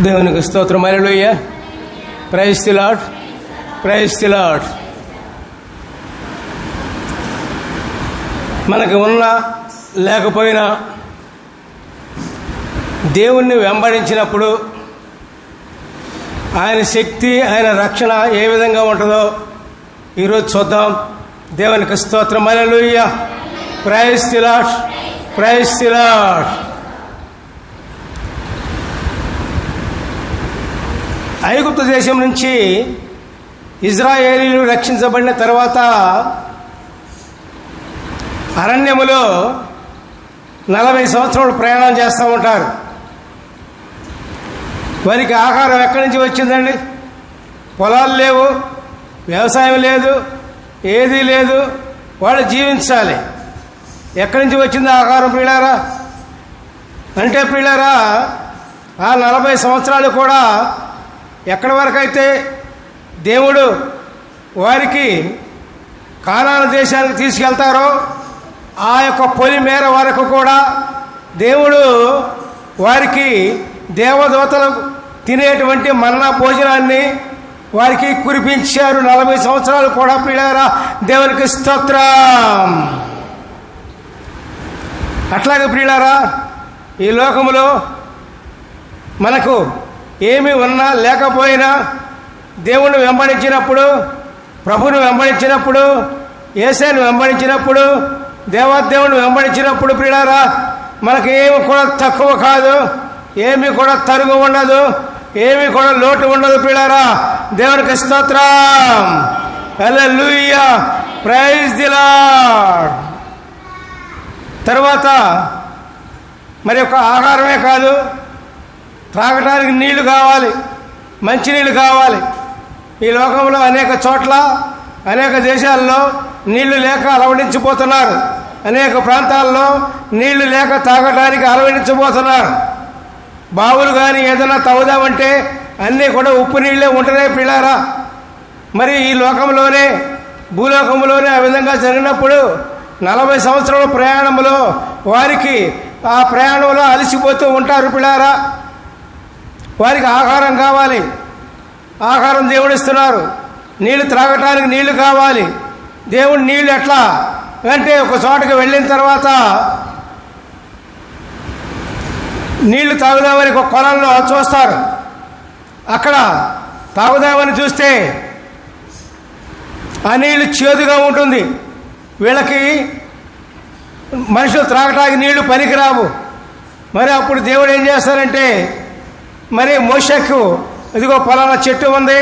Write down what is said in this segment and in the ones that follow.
దేవునికి స్తోత్రం. Alleluia praise the praise the మనకు ఉన్న లేకపోయినా దేవుణ్ణి వెంబడించినప్పుడు ఆయన శక్తి ఆయన రక్షణ ఏ విధంగా ఉంటుందో ఈరోజు చూద్దాం. దేవునికి స్తోత్రం. Alleluia praise the lord praise the ఐగుప్తు దేశం నుంచి ఇజ్రాయేలీలు రక్షించబడిన తర్వాత అరణ్యములో నలభై సంవత్సరాలు ప్రయాణం చేస్తూ ఉంటారు. వారికి ఆహారం ఎక్కడి నుంచి వచ్చిందండి? పొలాలు లేవు వ్యవసాయం లేదు ఏదీ లేదు వాళ్ళు జీవించాలి. ఎక్కడి నుంచి వచ్చింది ఆహారం పీడారా అంటే పీడారా ఆ నలభై సంవత్సరాలు కూడా ఎక్కడి వరకైతే దేవుడు వారికి కానాన దేశానికి తీసుకెళ్తారో ఆ యొక్క పొలి మేర వరకు కూడా దేవుడు వారికి దేవదూతలు తినేటువంటి మన్నా భోజనాన్ని వారికి కురిపించారు. నలభై సంవత్సరాలు కూడా ప్రియారా దేవునికి స్తోత్రం. అట్లాగే ప్రియులారా ఈ లోకములో మనకు ఏమి ఉన్నా లేకపోయినా దేవుణ్ణి వెంబడించినప్పుడు ప్రభుని వెంబడించినప్పుడు ఏసాను వెంబడించినప్పుడు దేవాదేవుని వెంబడించినప్పుడు ప్రియులారా మనకి ఏమి కూడా తక్కువ కాదు ఏమి కూడా తరుగు ఉండదు ఏమి కూడా లోటు ఉండదు ప్రియులారా. దేవునికి స్తోత్రం. హల్లెలూయా. Praise the lord. తర్వాత మరి యొక్క ఆహారమే కాదు త్రాగటానికి నీళ్ళు కావాలి మంచినీళ్ళు కావాలి. ఈ లోకంలో అనేక చోట్ల అనేక దేశాల్లో నీళ్ళు లేక అలవడించిపోతున్నారు. అనేక ప్రాంతాల్లో నీళ్ళు లేక తాగడానికి అలవడించిపోతున్నారు. బావులు కానీ ఏదైనా తవ్వుదామంటే అన్నీ కూడా ఉప్పు నీళ్ళే ఉంటున్నాయి పిల్లారా? మరి ఈ లోకంలోనే భూలోకంలోనే ఆ విధంగా జరిగినప్పుడు నలభై సంవత్సరాల ప్రయాణంలో వారికి ఆ ప్రయాణంలో అలసిపోతూ ఉంటారు పిల్లారా? వారికి ఆహారం కావాలి. ఆహారం దేవుడు ఇస్తున్నారు నీళ్ళు త్రాగటానికి నీళ్ళు కావాలి. దేవుడు నీళ్ళు ఎట్లా? అంటే ఒక చోటకి వెళ్ళిన తర్వాత నీళ్ళు తాగుదామని ఒక కొలంలో చూస్తారు. అక్కడ తాగుదామని చూస్తే ఆ నీళ్ళు చేదుగా ఉంటుంది. వీళ్ళకి మనుషులు త్రాగటానికి నీళ్ళు పనికిరావు. మరి అప్పుడు దేవుడు ఏం చేస్తారంటే మరి మోషకు ఇదిగో పలానా చెట్టు ఉంది.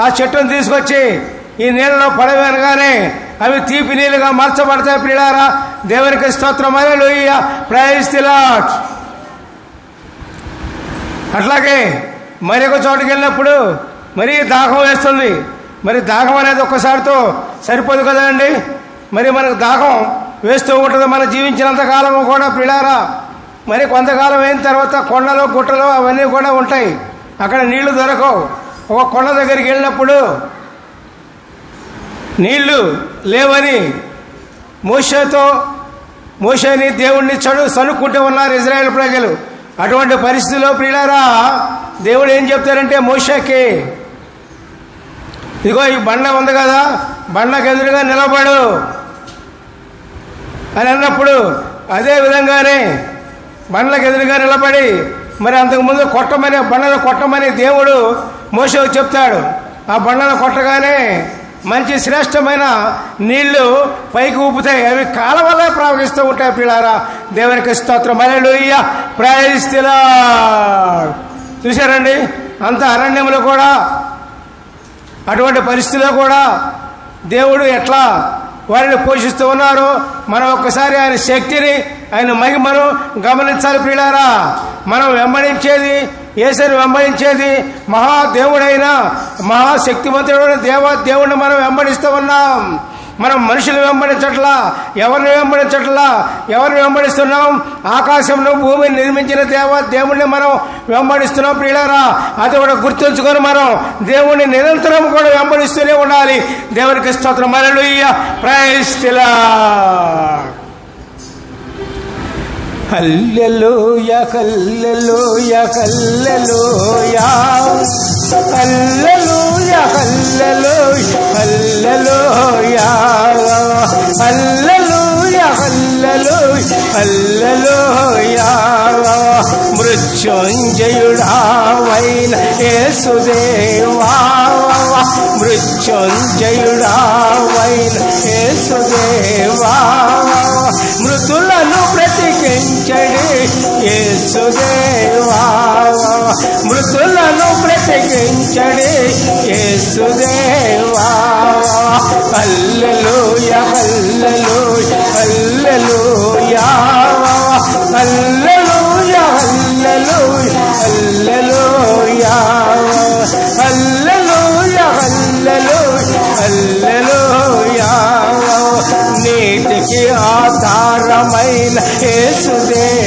ఆ చెట్టును తీసుకొచ్చి ఈ నీళ్ళలో పడవేనగానే అవి తీపి నీళ్ళుగా మార్చబడతాయి పిల్లారా దేవునికి స్తోత్రం. లోయ ప్రైజ్ తిలాట్ అట్లాగే మరి ఒక చోటుకి వెళ్ళినప్పుడు మరీ దాహం వేస్తుంది. మరి దాహం అనేది ఒక్కసారితో సరిపోదు కదండి. మరి మనకు దాహం వేస్తూ ఉంటుంది మనం జీవించినంత కాలము కూడా పిల్లారా మరి కొంతకాలం అయిన తర్వాత కొండలు గుట్టలు అవన్నీ కూడా ఉంటాయి. అక్కడ నీళ్ళు దొరకవు. ఒక కొండ దగ్గరికి వెళ్ళినప్పుడు నీళ్ళు లేవని మోషతో మోషని దేవుణ్ణి చడు సనుక్కుంటూ ఉన్నారు ఇజ్రాయెల్ ప్రజలు. అటువంటి పరిస్థితిలో ప్రియులారా దేవుడు ఏం చెప్తారంటే మోషకి ఇదిగో ఈ బండ ఉంది కదా బండకు ఎదురుగా నిలబడు అని అన్నప్పుడు అదే విధంగానే బండ్లకు ఎదురుగా నిలబడి మరి అంతకుముందు కొట్టమని బండలు కొట్టమని దేవుడు మోసకు చెప్తాడు. ఆ బండలు కొట్టగానే మంచి శ్రేష్టమైన నీళ్ళు పైకి ఊపుతాయి. అవి కాలవలే ప్రవహిస్తూ ఉంటాయి పిల్లారా దేవునికి స్తోత్రం. అలెలుయ్య ప్రయాణిస్తులా చూశారండి? అంత అరణ్యంలో కూడా అటువంటి పరిస్థితిలో కూడా దేవుడు ఎట్లా వారిని పోషిస్తూ ఉన్నారు. మనం ఒక్కసారి ఆయన శక్తిని ఆయన మహిమను గమనించాలి ప్రియులారా. మనం వెంబడించేది ఏసరి వెంబడించేది మహాదేవుడైన మహాశక్తివంతుడైన దేవ దేవుడిని మనం వెంబడిస్తూ ఉన్నాం. మనం మనుషులు వెంబడించట్లా ఎవరిని వెంబడించట్లా ఎవరిని వెంబడిస్తున్నాం? ఆకాశంలో భూమిని నిర్మించిన దేవ దేవుణ్ణి మనం వెంబడిస్తున్నాం ప్రియులారా. అది కూడా గుర్తుంచుకొని మనం దేవుణ్ణి నిరంతరం కూడా వెంబడిస్తూనే ఉండాలి. దేవునికి స్తోత్రం. మరలుయ్య ప్రైస్తిలా హల్లెలూయ కల్లెలూయ కల్లెలూయ. హల్లెలూయ హల్లెలూయ హల్లెలూయ హల్లెలూయ హల్లెలూయ హల్లెలూయ మృత్యుంజయుడావైన యేసుదేవా. మృత్యుంజ యేసుదేవా. మృతులను బ్రతికించడి యేసుదేవా. అల్లలోయ అల్లలోయ అల్లలోయ అల్లలోయ అల్లలోయ అల్లలోయ అల్లలోయ అల్లలోయ అల్లలోయ నీటికి ఆధారమైన యేసుదేవా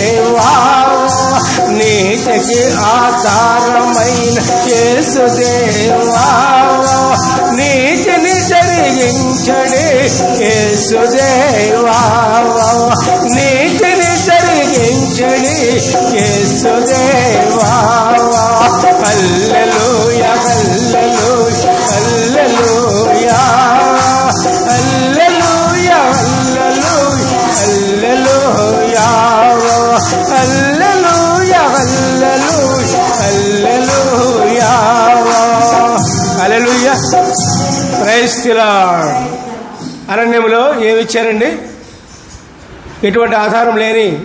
నీతికి ఆధారమైన యేసుదేవా నీతిని జరిగించడి యేసుదేవా నీతిని జరిగించడి యేసుదేవా. హల్లెలూయ. హల్లెలూయ అరణ్యంలో ఏమి ఇచ్చారండి ఎటువంటి ఆధారం లేని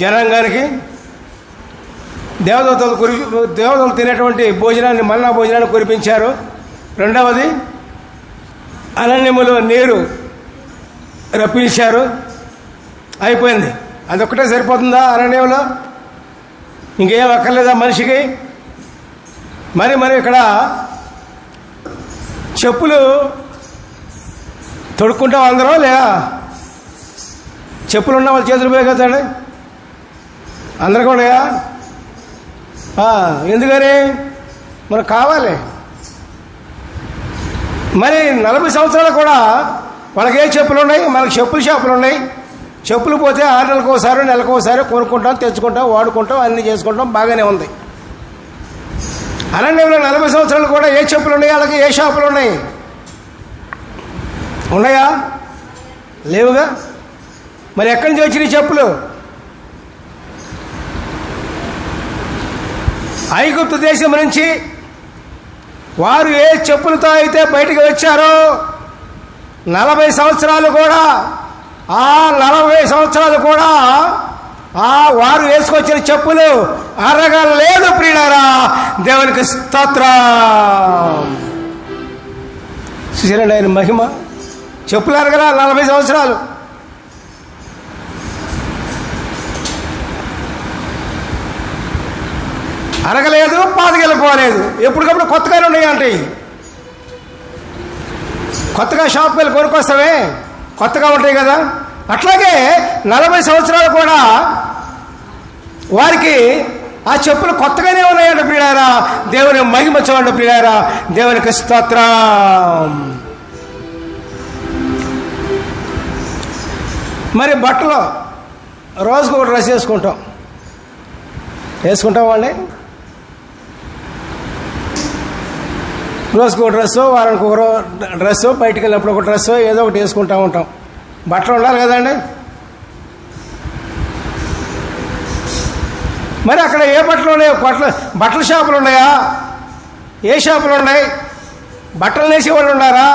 జనాంగానికి దేవదూతలు కురి దేవతలు తినేటువంటి భోజనాన్ని మన్నా భోజనాన్ని కురిపించారు. రెండవది అరణ్యములో నీరు రప్పించారు. అయిపోయింది. అదొక్కటే సరిపోతుందా అరణ్యంలో? ఇంకేం అక్కర్లేదా మనిషికి? మరి మరి ఇక్కడ చెప్పులు తొడుక్కుంటాం అందరం లేదా? చెప్పులు ఉన్న వాళ్ళ చేతులు పోయగలుగుతాడు అందరు కూడా ఎందుకని? మనకు కావాలి. మరి నలభై సంవత్సరాలు కూడా వాళ్ళకి ఏ చెప్పులు ఉన్నాయి? మనకి చెప్పుల షాపులు ఉన్నాయి. చెప్పులు పోతే ఆరు నెలలకు ఒకసారి నెలకు ఒకసారి కొనుక్కుంటాం తెచ్చుకుంటాం వాడుకుంటాం అన్నీ చేసుకుంటాం బాగానే ఉంది. అరణ్యంలో నలభై సంవత్సరాలు కూడా ఏ చెప్పులు ఉన్నాయి? అలాగే ఏ షాపులు ఉన్నాయి? ఉన్నాయా? లేవుగా? మరి ఎక్కడి నుంచి వచ్చినాయి చెప్పులు? ఐగుప్తు దేశం నుంచి వారు ఏ చెప్పులతో అయితే బయటికి వచ్చారో నలభై సంవత్సరాలు కూడా ఆ నలభై సంవత్సరాలు కూడా ఆ వారు వేసుకొచ్చిన చెప్పులు అరగలేదు ప్రియులారా. దేవునికి స్తోత్ర. చూసారండి ఆయన మహిమ చెప్పులు అరగరా నలభై సంవత్సరాలు. అరగలేదు పాతకెళ్ళిపోలేదు ఎప్పటికప్పుడు కొత్తగానే ఉన్నాయి అంటాయి కొత్తగా షాప్కి వెళ్ళి కొనుక్కొస్తామే. కొత్తగా ఉంటాయి కదా. అట్లాగే నలభై సంవత్సరాలు కూడా వారికి ఆ చెప్పులు కొత్తగానే ఉన్నాయంట ప్రియారా దేవుని మహిమ ప్రియారా దేవునికి స్తోత్రం మరి బట్టలు రోజుకు ఒక డ్రెస్ వేసుకుంటాం. వేసుకుంటాం వాళ్ళని రోజుకు ఒక డ్రెస్సు వారానికి ఒక డ్రెస్సు బయటికి వెళ్ళినప్పుడు ఒక డ్రెస్సు ఏదో ఒకటి వేసుకుంటూ ఉంటాం. బట్టలు ఉండాలి కదండి? మరి అక్కడ ఏ బట్టలు ఉన్నాయి? బట్టలు బట్టల షాపులు ఉన్నాయా? ఏ షాపులు ఉన్నాయి? బట్టలు నేసేవాళ్ళు ఉన్నారా?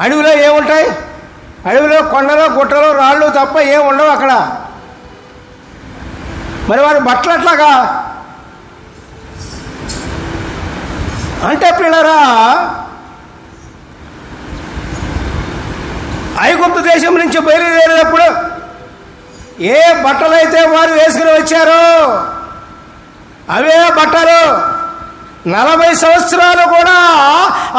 అడవిలో ఏముంటాయి? అడవిలో కొండలు గుట్టలు రాళ్ళు తప్ప ఏం ఉండవు అక్కడ. మరి వారు బట్టలు అట్లాగా అంటే పిల్లరా ఐగుప్తు దేశం నుంచి బయలుదేరినప్పుడు ఏ బట్టలైతే వారు వేసుకుని వచ్చారో అవే బట్టలు. నలభై సంవత్సరాలు కూడా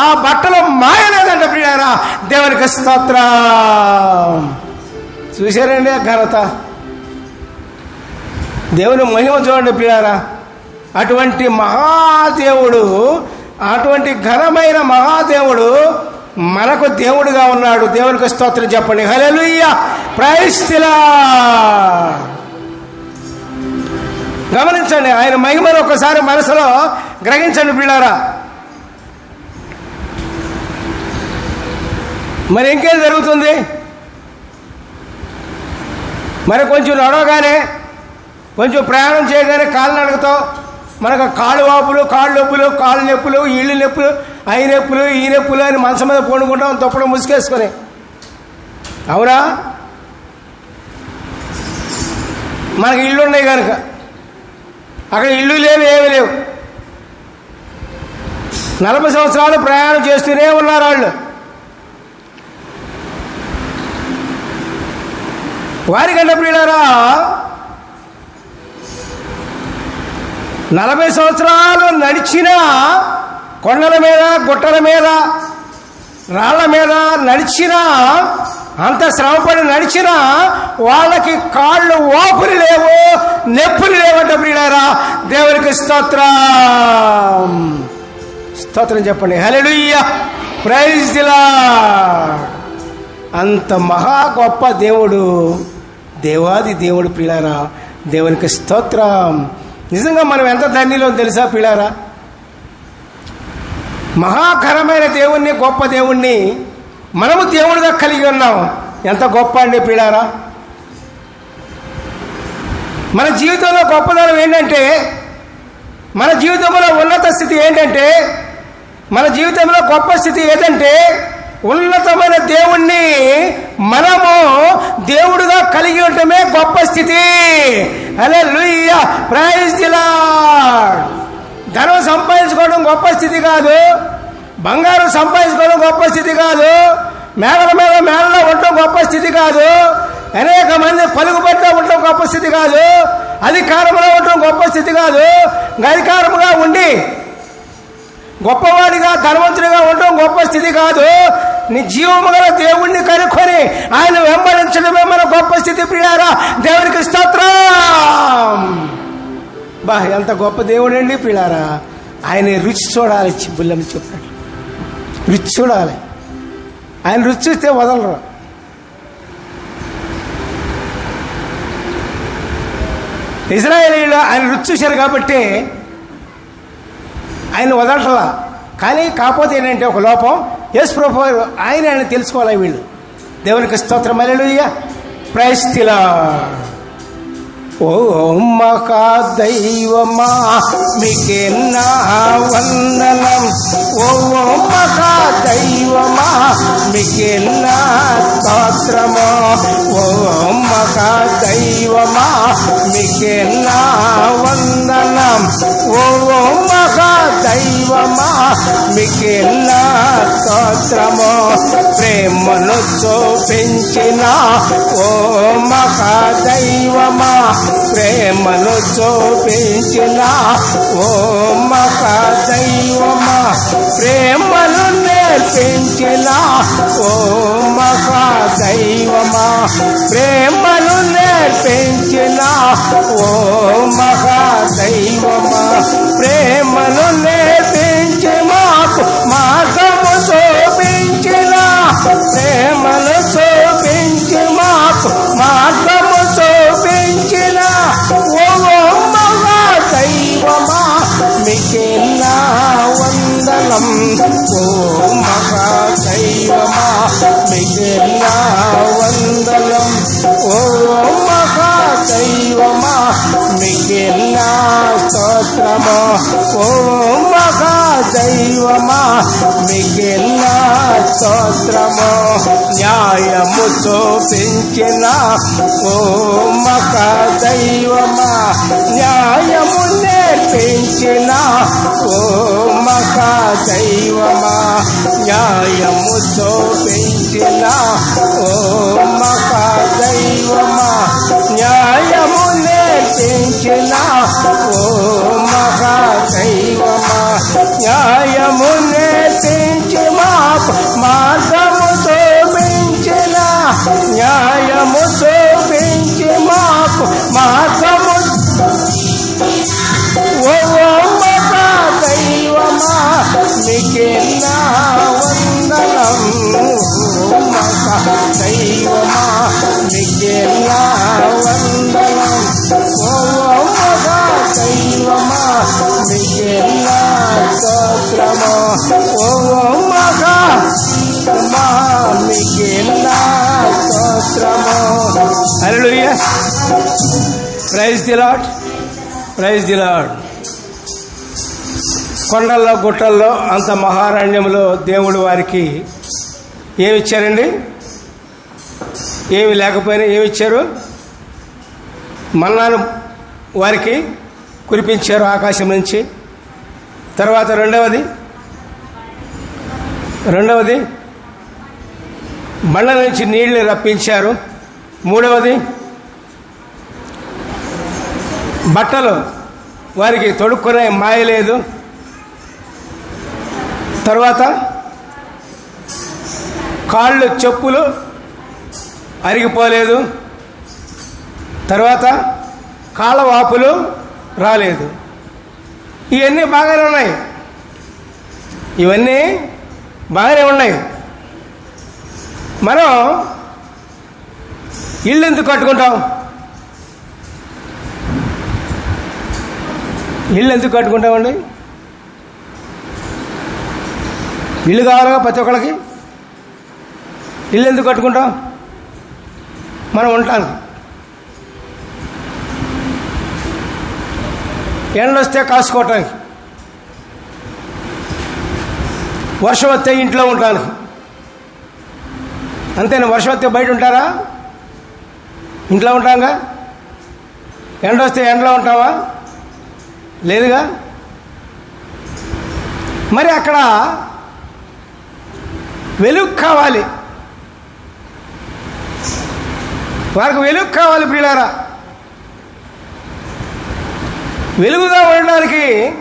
ఆ బట్టలు మాయలేదంట ప్రియారా. దేవునికి స్తోత్ర. చూశారండి ఘనత? దేవుని మహిమ చూడండి ప్రియారా. అటువంటి మహాదేవుడు అటువంటి ఘనమైన మహాదేవుడు మనకు దేవుడుగా ఉన్నాడు. దేవునికి స్తోత్రం చెప్పండి. హల్లెలూయా. ప్రైస్తిలా గమనించండి ఆయన మహిమను ఒకసారి మనసులో గ్రహించండి పిల్లారా. మరి ఇంకేం జరుగుతుంది? మరి కొంచెం నడవగానే కొంచెం ప్రయాణం చేయగానే కాళ్ళు నడుగుతావు. మనకు కాళ్ళు వాపులు కాళ్ళు నొప్పులు కాళ్ళు నొప్పులు ఇళ్ళు నొప్పులు అయి నొప్పులు ఈ నొప్పులు అని మనసు మీద పండుకుంటాం తప్పుడు ముసుకేసుకొని అవునా? మనకి ఇళ్ళు ఉన్నాయి కనుక. అక్కడ ఇల్లు లేవు ఏమి లేవు. నలభై సంవత్సరాలు ప్రయాణం చేస్తూనే ఉన్నారు వాళ్ళు. వారికంటే ప్రియులారా నలభై సంవత్సరాలు నడిచిన కొండల మీద గుట్టల మీద రాళ్ళ మీద నడిచిన అంత శ్రమపడి నడిచిన వాళ్ళకి కాళ్ళు ఓపులు లేవు నెప్పులు లేవంట ప్రియులారా. దేవునికి స్తోత్రం. స్తోత్రం చెప్పండి. హలెడుయ్య ప్రైజ్ దిలా అంత మహా గొప్ప దేవుడు. దేవాది దేవుడు పిల్లారా దేవునికి స్తోత్రం. నిజంగా మనం ఎంత ధన్యులో తెలుసా పిల్లారా మహాకరమైన దేవుణ్ణి గొప్ప దేవుణ్ణి మనము దేవుడిగా కలిగి ఉన్నాం. ఎంత గొప్ప అండి పిల్లారా మన జీవితంలో గొప్పదనం ఏంటంటే మన జీవితంలో ఉన్నత స్థితి ఏంటంటే మన జీవితంలో గొప్ప స్థితి ఏదంటే ఉన్నతమైన దేవుణ్ణి మనము దేవుడుగా కలిగి ఉండటమే గొప్ప స్థితి. అలా లూయ ప్రైజ్ ధనం సంపాదించుకోవడం గొప్ప స్థితి కాదు. బంగారం సంపాదించుకోవడం గొప్ప స్థితి కాదు. మేఘల మీద మేడలో ఉండటం గొప్ప స్థితి కాదు. అనేక మంది పలుకుబడితో ఉండటం గొప్ప స్థితి కాదు. అధికారంలో ఉండటం గొప్ప స్థితి కాదు. అధికారముగా ఉండి గొప్పవాడిగా ధనవంతుడిగా ఉండటం గొప్ప స్థితి కాదు. నీ జీవము గల దేవుణ్ణి కనుక్కొని ఆయన వెంబడించడమే మన గొప్ప స్థితి ప్రియారా? దేవునికి స్తోత్రం! బా ఎంత గొప్ప దేవుడు అండి ప్రియారా? ఆయన రుచి చూడాలి బుల్లం చెప్పాడు. రుచి చూడాలి. ఆయన రుచి చూస్తే వదలరు. ఇజ్రాయేలీలు ఆయన రుచి చూశారు కాబట్టి ఆయన వదలటలా. కానీ కాకపోతే ఏంటంటే ఒక లోపం యేసు ప్రభు ఆయన ఆయన తెలుసుకోవాలి వీళ్ళు. దేవునికి స్తోత్రం. అలెలుయ్య ప్రైస్తిలా ఓం మహాదైవమా మీకెన్నా వందనం? ఓం మహాదైవమా మీకెన్నా స్తోత్రమో? ఓ మకా దైవమా మీకెన్నా వందనం? ఓం మహాదైవమా మీకెన్నా స్తోత్రమో? ప్రేమను చూపించిన ఓ మహాదైవమా ప్రేమను చూపించిన ఓ మక దైవమా ప్రేమను నేర్పించిన ఓ మక దైవమా ప్రేమను నేర్పించిన ఓ మక దైవమా ప్రేమను నేర్పించి మాకు మార్గము చూపించిన ప్రేమను వందనం ఓ మగా దైవమా మీకెన్నా వందనం ఓ మగా దైవమా స్తోత్రమా. స్తోత్రమో ఓ మగా దైవమా మీకెన్నా న్యాయము చూపించిన ఓ మక దైవమా న్యాయము నేర్పించిన ఓ మక దైవమా న్యాయము చూపించిన ఓ మక దైవమా న్యాయము నేర్పించిన ఓ మక దైవమా న్యాయము నేర్పించి మా మార్గము చూపించిన న్యాయము the lord praise the lord కొండల్లో గుట్టల్లో అంత మహారణ్యంలో దేవుడు వారికి ఏమి ఇచ్చారండి? ఏమి లేకపోయినా ఏమి ఇచ్చారు? మన్నాను వారికి కురిపించారు ఆకాశం నుంచి. తర్వాత రెండవది రెండవది బండ నుంచి నీళ్ళు రప్పించారు. మూడవది బట్టలు వారికి తొడుక్కునే మాయ లేదు. తర్వాత కాళ్ళు చెప్పులు అరిగిపోలేదు. తర్వాత కాళ్ళ వాపులు రాలేదు. ఇవన్నీ బాగానే ఉన్నాయి. ఇవన్నీ బాగానే ఉన్నాయి. మనం ఇల్లు ఎందుకు కట్టుకుంటాం? ఇల్లు ఎందుకు కట్టుకుంటామండి? ఇల్లు కావాలిగా ప్రతి ఒక్కళ్ళకి? ఇల్లు ఎందుకు కట్టుకుంటాం? మనం ఉంటాను ఎండలు వస్తే కాసుకోవటానికి. వర్షం వస్తే ఇంట్లో ఉంటాను అంతేనా? వర్షం వస్తే బయట ఉంటారా? ఇంట్లో ఉంటాంగా? ఎండ వస్తే ఎండలో ఉంటావా? లేదుగా? మరి అక్కడ వెలుగు కావాలి. వారికి వెలుగు కావాలి ప్రియులారా. వెలుగుగా ఉండడానికి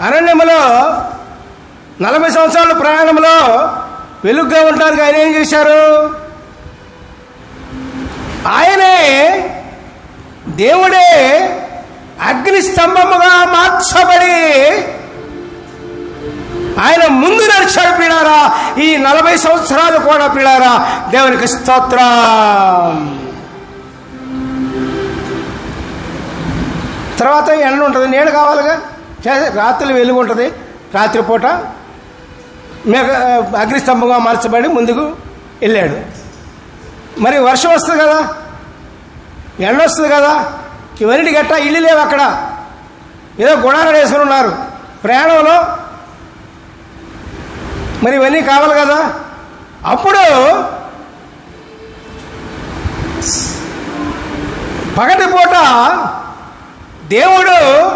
అరణ్యములో నలభై సంవత్సరాల ప్రయాణంలో వెలుగుగా ఉండడానికి ఆయన ఏం చేశారు? ఆయనే దేవుడే అగ్నిస్తంభముగా మార్చబడి ఆయన ముందు నడిచాడు పిల్లారా. ఈ నలభై సంవత్సరాలు కూడా పిల్లారా దేవునికి స్తోత్రం. తర్వాత ఎండ ఉంటుంది నీడ కావాలిగా? చే- రాత్రి వెలుగు ఉంటుంది రాత్రిపూట మేఘ అగ్నిస్తంభంగా మార్చబడి ముందుకు వెళ్ళాడు. మరి వర్షం వస్తుంది కదా? ఎండ వస్తుంది కదా? ఇవన్నీ గట్ట ఇల్లు లేవు అక్కడ. ఏదో గుణాలు వేసుకుని ఉన్నారు. ప్రయాణంలో మరి ఇవన్నీ కావాలి కదా? అప్పుడు పగటిపూట దేవుడు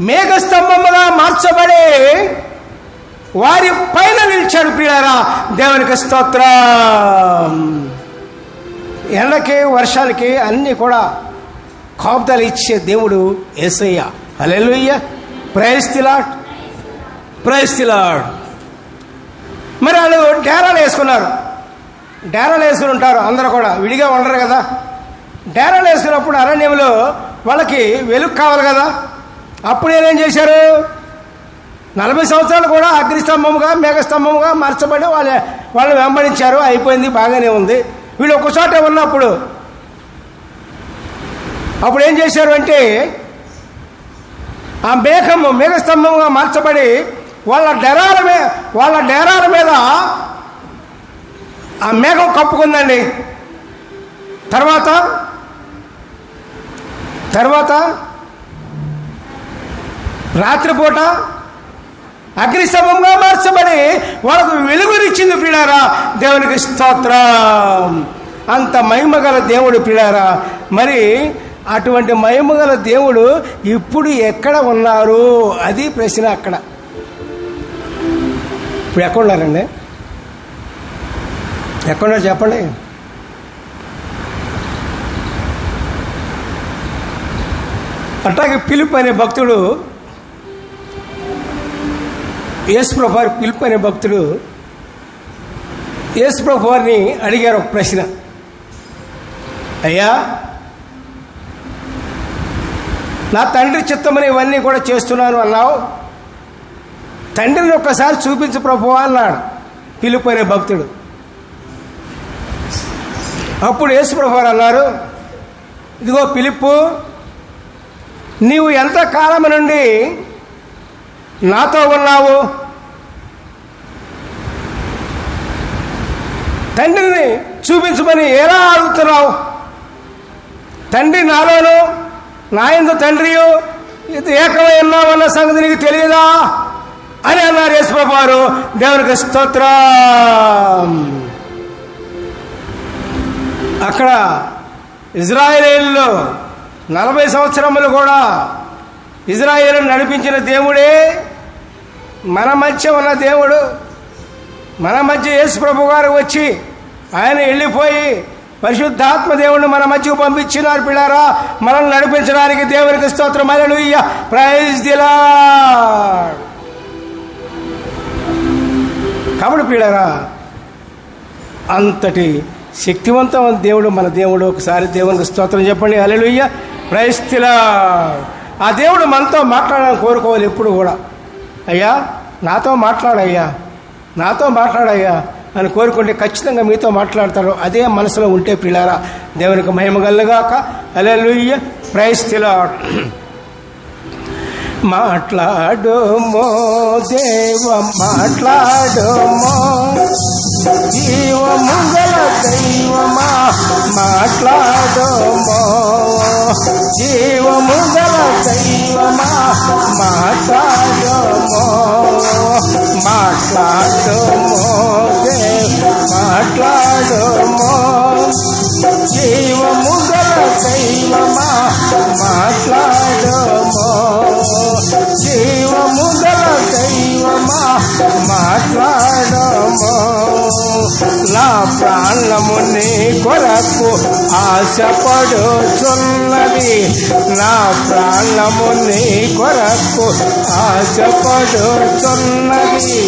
మేఘస్తంభముగా మార్చబడి వారి పైన నిలిచాడు ప్రియారా దేవునికి స్తోత్రం. ఎండకి వర్షాలకి అన్నీ కూడా కాపుదలు ఇచ్చే దేవుడు ఏసయ్య. అలెలుయ్య ప్రయస్తిలాడ్ ప్రయస్తిలాడ్ మరి వాళ్ళు డేరాలు వేసుకున్నారు. డేరాలు వేసుకుని ఉంటారు అందరూ కూడా. విడిగా ఉండరు కదా. డేరాలు వేసుకున్నప్పుడు అరణ్యంలో వాళ్ళకి వెలుగు కావాలి కదా. అప్పుడు ఏం చేశారు? నలభై సంవత్సరాలు కూడా అగ్నిస్తంభముగా మేఘస్తంభముగా మార్చబడి వాళ్ళ వాళ్ళు వెంబడించారు. అయిపోయింది బాగానే ఉంది. వీళ్ళు ఒకచోట ఉన్నప్పుడు అప్పుడు ఏం చేశారు అంటే ఆ మేఘము మేఘస్తంభంగా మార్చబడి వాళ్ళ డెరాల మీద వాళ్ళ డెరాల మీద ఆ మేఘం కప్పుకుందండి. తర్వాత తర్వాత రాత్రిపూట అగ్నిస్తంభంగా మార్చబడి వాళ్ళకు వెలుగునిచ్చింది పిడారా దేవునికి స్తోత్రం. అంత మహిమగల దేవుడు పిడారా మరి అటువంటి మహిమ గల దేవుడు ఇప్పుడు ఎక్కడ ఉన్నారు? అది ప్రశ్న అక్కడ. ఇప్పుడు ఎక్కడ ఉన్నారండి? ఎక్కడున్నారు చెప్పండి. అట్లాగే పిలుపు అనే భక్తుడు యేసుప్రభు వారి పిలుపు అనే భక్తుడు యేసుప్రభు వారిని అడిగారు ఒక ప్రశ్న. అయ్యా నా తండ్రి చిత్తమని ఇవన్నీ కూడా చేస్తున్నాను అన్నావు. తండ్రిని ఒక్కసారి చూపించు ప్రభు అన్నాడు. పిలిపోయిన భక్తుడు. అప్పుడు యేసుప్రభు ప్రభువారు అన్నారు ఇదిగో పిలుపు నీవు ఎంత కాలం నుండి నాతో ఉన్నావు? తండ్రిని చూపించమని ఎలా అడుగుతున్నావు? తండ్రి నాలోను నా ఎందు తండ్రియు ఇది ఏకమై ఉన్నామన్న సంగతి నీకు తెలియదా? అని అన్నారు యేసుప్రభు వారు దేవునికి స్తోత్రం. అక్కడ ఇజ్రాయేలీలో నలభై సంవత్సరములు కూడా ఇజ్రాయేల్ నడిపించిన దేవుడే మన మధ్య ఉన్న దేవుడు. మన మధ్య యేసు ప్రభు గారు వచ్చి ఆయన వెళ్ళిపోయి పరిశుద్ధాత్మ దేవుణ్ణి మన మధ్యకు పంపించినారు పిల్లారా. మనల్ని నడిపించడానికి దేవునికి స్తోత్రం. అలలుయ్య ప్రైజ్ దిలా కాబట్టి పిల్లారా అంతటి శక్తివంతమైన దేవుడు మన దేవుడు. ఒకసారి దేవునికి స్తోత్రం చెప్పండి. అలెలుయ్య ప్రైస్తిలా ఆ దేవుడు మనతో మాట్లాడాలని కోరుకోవాలి ఎప్పుడు కూడా. అయ్యా నాతో మాట్లాడయ్యా. నాతో మాట్లాడయ్యా. అని కోరుకుంటే ఖచ్చితంగా మీతో మాట్లాడతారు అదే మనసులో ఉంటే పిల్లారా దేవునికి మహిమగల్లుగాక అలెలుయ్య ప్రైస్తిలా మాట్లాడుమో దేవ మాట్లాడుమో. జీవము గల దైవమా మాట్లాడుమో. జీవము గల దైవమా మాట్లాడుమో. మాట్లాడుమో మాట్లాడుమో జీవము గల దైవమా మాట్లాడమో జీవము గల దైవమా మాట్లాడమో నా ప్రాణము నీ కొరకు ఆశపడుచున్నది. నా ప్రాణము నీ కొరకు ఆశపడుచున్నది.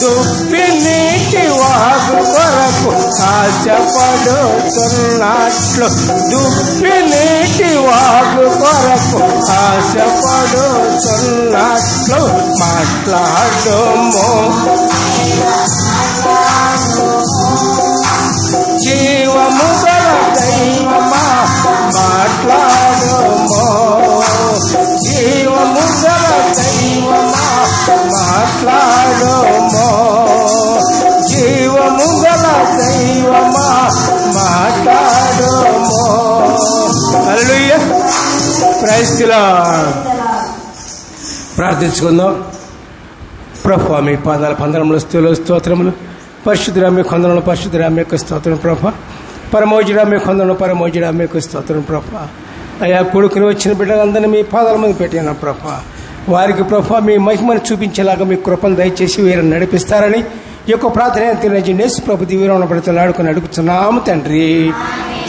దుప్పి నీటి వాగు కొరకు ఆశపడుతున్నట్లు దుప్పి నీటి వాగు కొరకు ఆశపడుతున్నట్లు మాట్లాడము. ప్రార్థించుకుందాం. ప్రభు మీ పాదాల పందరములు స్థూల స్తోత్రములు. పరిశుద్ధురా మీ కొందరములు పరిశుద్ధురా స్తోత్రం ప్రభ. పరమోజుడా మీ కొందరు స్తోత్రం ప్రభ. అయ్యా కొడుకుని వచ్చిన బిడ్డలందరినీ మీ పాదాల మీద పెట్టిన ప్రభ. వారికి ప్రభ మీ మహిమను చూపించేలాగా మీ కృపను దయచేసి వీరిని నడిపిస్తారని యొక్క ప్రార్థన తినేసి ప్రభు దివ్యరమణ పడుతున్న ఆడుకుని అడుగుతున్నాము తండ్రి.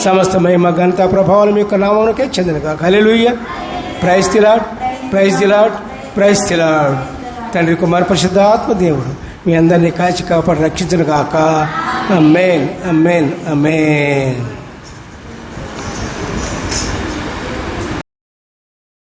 సమస్త మహిమ ఘనత ప్రభావాలు మీ యొక్క నామానికే చెందినగా. Hallelujah. ప్రైజ్ దిలాడ్ ప్రైజ్ దిలాడ్ ప్రైజ్ దిలాడ్ తండ్రి కుమార్ పరిశుద్ధ ఆత్మదేవుడు మీ అందరినీ కాచి కాపాడి రక్షించను కాక అమ్మేన్ అమ్మేన్ అమ్మేన్